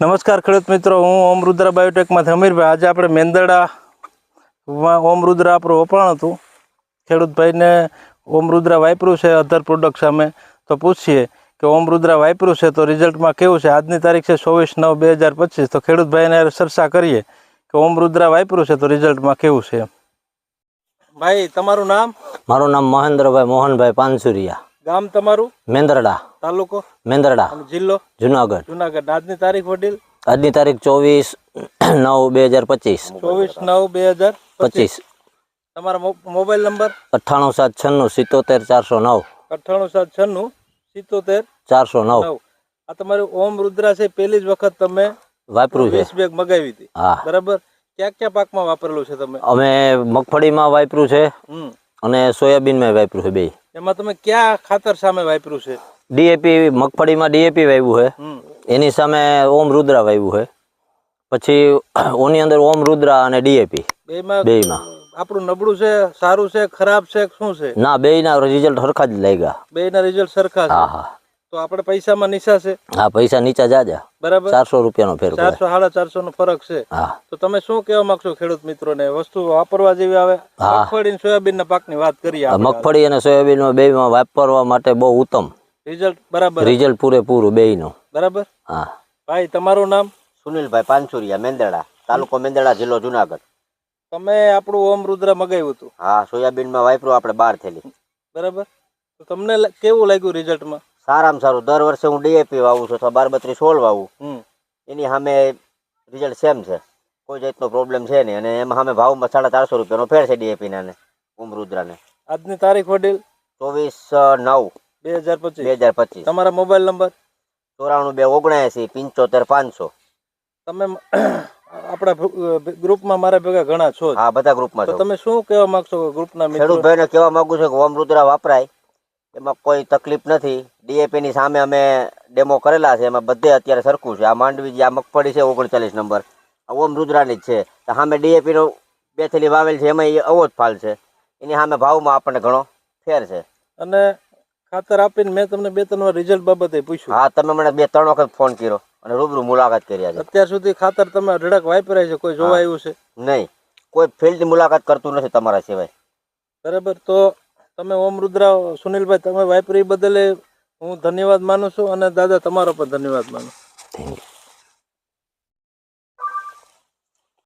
નમસ્કાર ખેડૂત મિત્રો હું ઓમ રુદ્રા બાયોટેકમાંથી અમીરભાઈ. આજે આપણે મેંદરડા માં ઓમ રુદ્રા આપણું વપરાણ હતું. ખેડૂતભાઈને ઓમ રુદ્રા વાપર્યું છે અધર પ્રોડક્ટ સામે. તો પૂછીએ કે ઓમ રુદ્રા વાપર્યું છે તો રિઝલ્ટમાં કેવું છે? આજની તારીખ છે ચોવીસ નવ બે હજાર પચીસ. તો ખેડૂતભાઈને ચર્ચા કરીએ કે ઓમ રુદ્રા વાપર્યું છે તો રિઝલ્ટમાં કેવું છે? ભાઈ તમારું નામ? મારું નામ મહેન્દ્રભાઈ મોહનભાઈ પાનસુરિયા. ગામ તમારું? મેંદરડા. તાલુકો? મેંદરડા. જિલ્લો? જુનાગઢ. જુનાગઢ. આજની તારીખ વડીલ? આજની તારીખ ચોવીસ નવ બે હજાર પચીસ. ચોવીસ નવ બે હજાર પચીસ. તમારા મોબાઈલ નંબર? અઠ્ઠાણું સાત છન્નું સિત્તોતેર ચારસો નવ. અઠ્ઠાણું સાત છન્નું સિત્તોતેર ચારસો નવ. આ તમારું ઓમ રુદ્રા છે પહેલી જ વખત તમે વાપર્યું છે. બેગ મગાવી હતી. હા. બરાબર? ક્યાં ક્યાં પાકમાં વાપરેલું છે તમે? અમે મગફળીમાં વાપર્યું છે. અને સોયાબીનમાં વાપર્યું છે બે. એમાં તમે ક્યાં ખાતર સામે વાપર્યું છે? ડીએપી મગફળીમાં ડીએપી વાવ્યું છે. એની સામે ઓમ રુદ્રા વાવ્યું છે. પછી ઓની અંદર ઓમ રુદ્રા અને ડીએપી. બેમાં આપણું નબળું છે સારું છે ખરાબ છે શું છે? ના બેયના રિઝલ્ટ સરખા જ લાગ્યા. બેયના રિઝલ્ટ સરખા હા હા. તો આપણે પૈસામાં નિશા છે? હા પૈસા નીચા જાજા. બરાબર? ચારસો રૂપિયાનો ફેર ચારસો સાડા ચારસો નો ફરક છે. હા. તો તમે શું કહેવા માંગશો ખેડૂત મિત્રોને? વસ્તુ વાપરવા જેવી આવે. મગફળી સોયાબીન ના પાકની વાત કરીએ મગફળી અને સોયાબીન બેમાં વાપરવા માટે બહુ ઉત્તમ. રિઝલ્ટ બરાબર રિઝલ્ટ પૂરેપૂરું બેયનું. બરાબર? હા. ભાઈ તમારું નામ? સુનિલભાઈ પાનસુરિયા મેંદરડા તાલુકો મેંદરડા જિલ્લો જુનાગઢ. તમે આપણું ઓમ રુદ્ર મગાવ્યું હતું. હા સોયાબીનમાં વાપરું આપણે બાર થેલી. બરાબર? તો તમને કેવું લાગ્યું રિઝલ્ટમાં? સારામાં સારું. દર વર્ષે હું ડીએપી વાવું છું અથવા બાર બત્રીસ સોળ વાવું. એની સામે રિઝલ્ટ સેમ છે. કોઈ જાતનો પ્રોબ્લેમ છે નહીં. અને એમાં સામે ભાવમાં સાડા ચારસો રૂપિયાનો ફેર છે ડીએપીના ને ઉમરુદ્રાને આજની તારીખ વડીલ? ચોવીસ નવ. બે હજાર બે પચીસ હજાર પચીસ. તમારા મોબાઈલ નંબર? ચોરાણું બે ઓગણએંસી પંચોતેર પાંચસો. તમે આપણા ગ્રુપમાં મારા ભેગા ઘણા છો હા બધા ગ્રુપમાં તમે શું કહેવા માંગશો ગ્રુપના ખેડૂત ભાઈને કહેવા માંગુ છું કે ઓમરુદ્રા વપરાય. એમાં કોઈ તકલીફ નથી. ડીએપીની સામે અમે ડેમો કરેલા છે. એમાં બધે અત્યારે સરખું છે. આ માંડવી જે આ મગફળી છે ઓગણચાલીસ નંબર. આ ઓમરુદ્રાની જ છે. તો સામે ડીએપીનો બે થેલી વાવેલ છે એમાં એ અવો જ ફાલ છે. એની સામે ભાવમાં આપણને ઘણો ફેર છે. અને ખાતર આપીને મેં તમને બે ત્રણ વાર રિઝલ્ટ બાબતે પૂછ્યું. હા તમે મને બે ત્રણ વખત ફોન કર્યો અને રૂબરૂ મુલાકાત કરી છે અત્યાર સુધી ખાતર તમે અઢળક વાપરાય છે? કોઈ જોવા આવ્યું છે? નહીં. કોઈ ફિલ્ડ મુલાકાત કરતું નથી તમારા સિવાય. બરાબર. તો તમે ઓમ રુદ્રા સુનિલભાઈ, તમે વાપરી બદલે હું ધન્યવાદ માનું છું અને દાદા તમારો પણ ધન્યવાદ માનું યુ